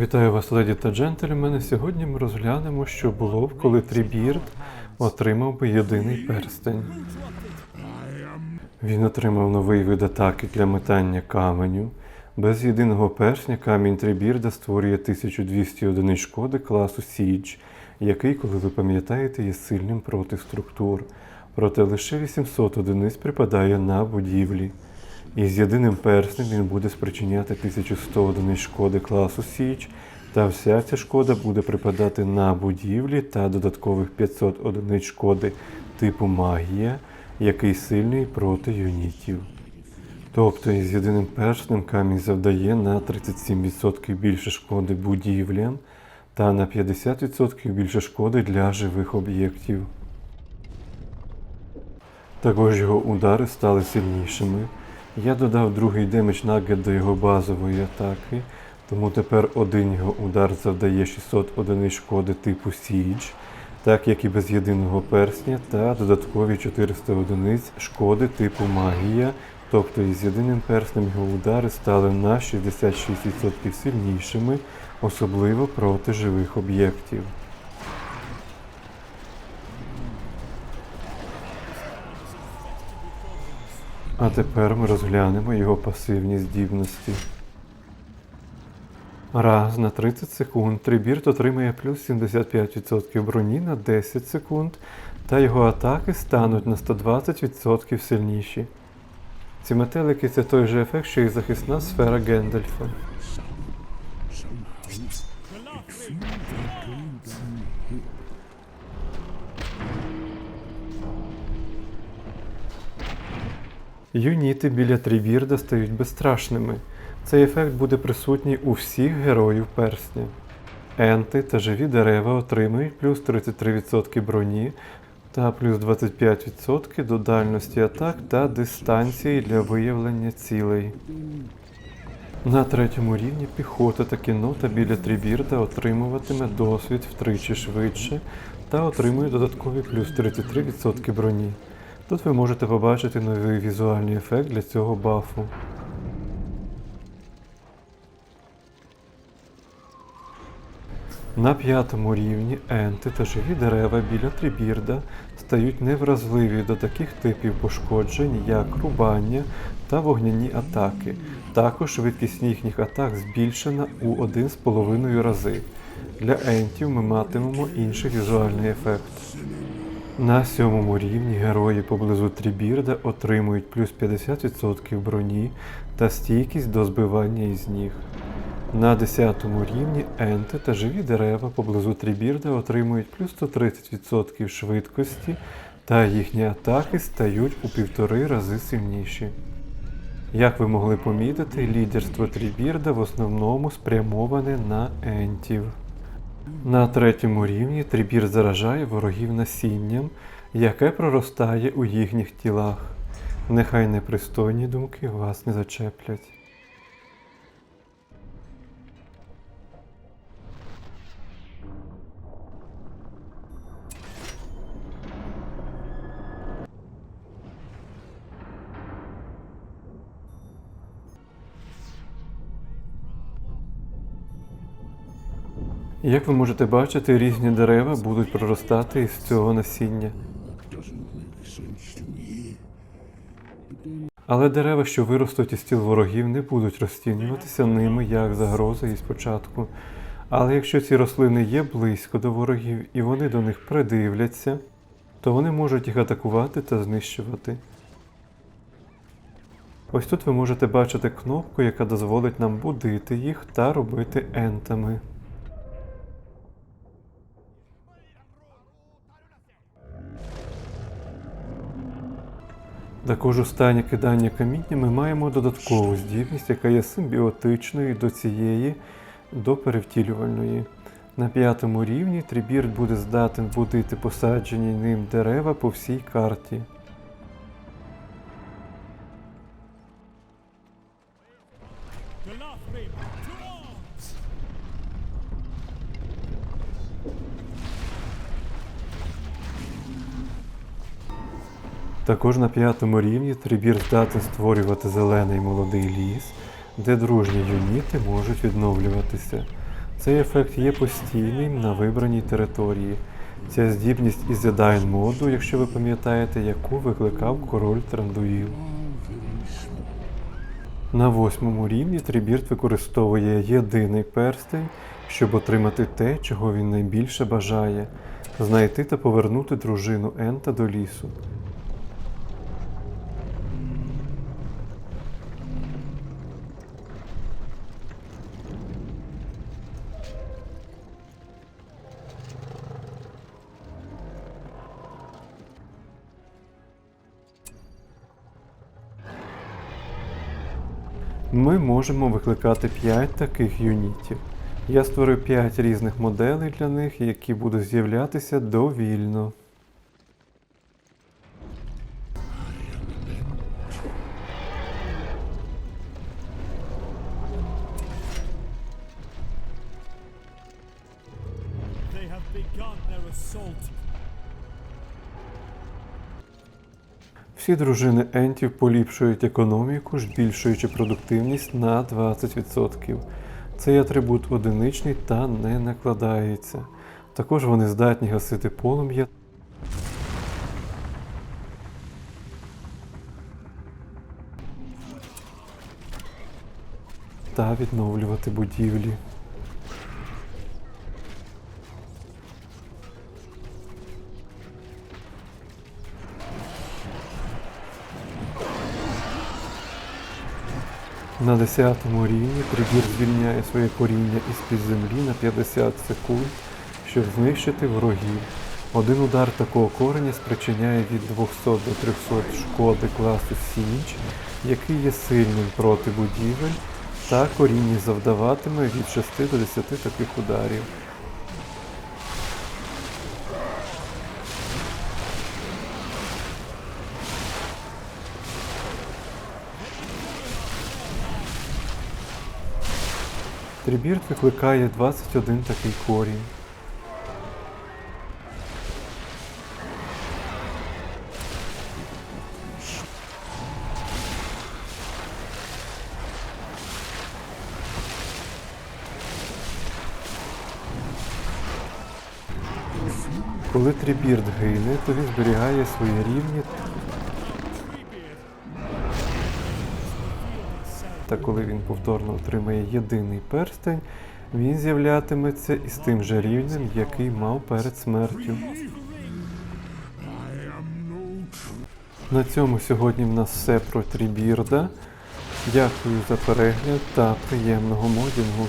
Вітаю вас, леді та джентльмени. Сьогодні ми розглянемо, що було б, коли Трібірд отримав би єдиний перстень. Він отримав новий вид атаки для метання каменю. Без єдиного персня камінь Трібірда створює 1200 одиниць шкоди класу Січ, який, коли ви пам'ятаєте, є сильним проти структур. Проте лише 800 одиниць припадає на будівлі. І з єдиним перснем він буде спричиняти 1100 одиниць шкоди класу Січ, та вся ця шкода буде припадати на будівлі та додаткових 500 одиниць шкоди типу магія, який сильний проти юнітів. Тобто із єдиним перснем камінь завдає на 37% більше шкоди будівлям та на 50% більше шкоди для живих об'єктів. Також його удари стали сильнішими. Я додав другий демедж нагет до його базової атаки, тому тепер один його удар завдає 600 одиниць шкоди типу Siege, так як і без єдиного персня, та додаткові 400 одиниць шкоди типу магія, тобто із єдиним перснем його удари стали на 66% сильнішими, особливо проти живих об'єктів. А тепер ми розглянемо його пасивні здібності. Раз на 30 секунд Трибірт отримає плюс 75% броні на 10 секунд, та його атаки стануть на 120% сильніші. Ці метелики це той же ефект, що і захисна сфера Гендальфа. Юніти біля Трібірда стають безстрашними. Цей ефект буде присутній у всіх героїв персня. Енти та живі дерева отримують плюс 33% броні та плюс 25% до дальності атак та дистанції для виявлення цілей. На третьому рівні піхота та кінота біля Трібірда отримуватиме досвід втричі швидше та отримує додаткові плюс 33% броні. Тут ви можете побачити новий візуальний ефект для цього бафу. На п'ятому рівні енти та живі дерева біля трибірда стають невразливі до таких типів пошкоджень, як рубання та вогняні атаки. Також швидкість їхніх атак збільшена у 1,5 рази. Для ентів ми матимемо інший візуальний ефект. На сьомому рівні герої поблизу Трібірда отримують плюс 50% броні та стійкість до збивання із ніг. На 10 рівні енти та живі дерева поблизу Трібірда отримують плюс 130% швидкості, та їхні атаки стають у півтори рази сильніші. Як ви могли помітити, лідерство Трібірда в основному спрямоване на ентів. На третьому рівні трибір заражає ворогів насінням, яке проростає у їхніх тілах. Нехай непристойні думки вас не зачеплять. Як ви можете бачити, різні дерева будуть проростати із цього насіння. Але дерева, що виростуть із тіл ворогів, не будуть розцінюватися ними як загроза із початку. Але якщо ці рослини є близько до ворогів і вони до них придивляться, то вони можуть їх атакувати та знищувати. Ось тут ви можете бачити кнопку, яка дозволить нам будити їх та робити ентами. Також у стані кидання каміння ми маємо додаткову здібність, яка є симбіотичною до цієї, до перевтілювальної. На п'ятому рівні Трібірд буде здатен будити посаджені ним дерева по всій карті. Також на п'ятому рівні трибір здатен створювати зелений молодий ліс, де дружні юніти можуть відновлюватися. Цей ефект є постійним на вибраній території. Ця здібність із Зедайн моду, якщо ви пам'ятаєте, яку викликав король Трандуїл. На восьмому рівні Трібірт використовує єдиний перстень, щоб отримати те, чого він найбільше бажає знайти та повернути дружину Ента до лісу. Ми можемо викликати 5 таких юнітів. Я створив 5 різних моделей для них, які будуть з'являтися довільно. Assault. Всі дружини ентів поліпшують економіку, збільшуючи продуктивність на 20%. Цей атрибут одиничний та не накладається. Також вони здатні гасити полум'я та відновлювати будівлі. На 10 рівні прибір звільняє своє коріння із-під землі на 50 секунд, щоб знищити ворогів. Один удар такого кореня спричиняє від 200 до 300 шкоди класу Сінч, який є сильним проти будівель, та коріння завдаватиме від 6 до 10 таких ударів. Трибірт викликає 21 такий корінь. Коли трибірт гине, то він зберігає свої рівні. Та коли він повторно отримає єдиний перстень, він з'являтиметься із тим же рівнем, який мав перед смертю. На цьому сьогодні в нас все про Трібірда. Дякую за перегляд та приємного модінгу.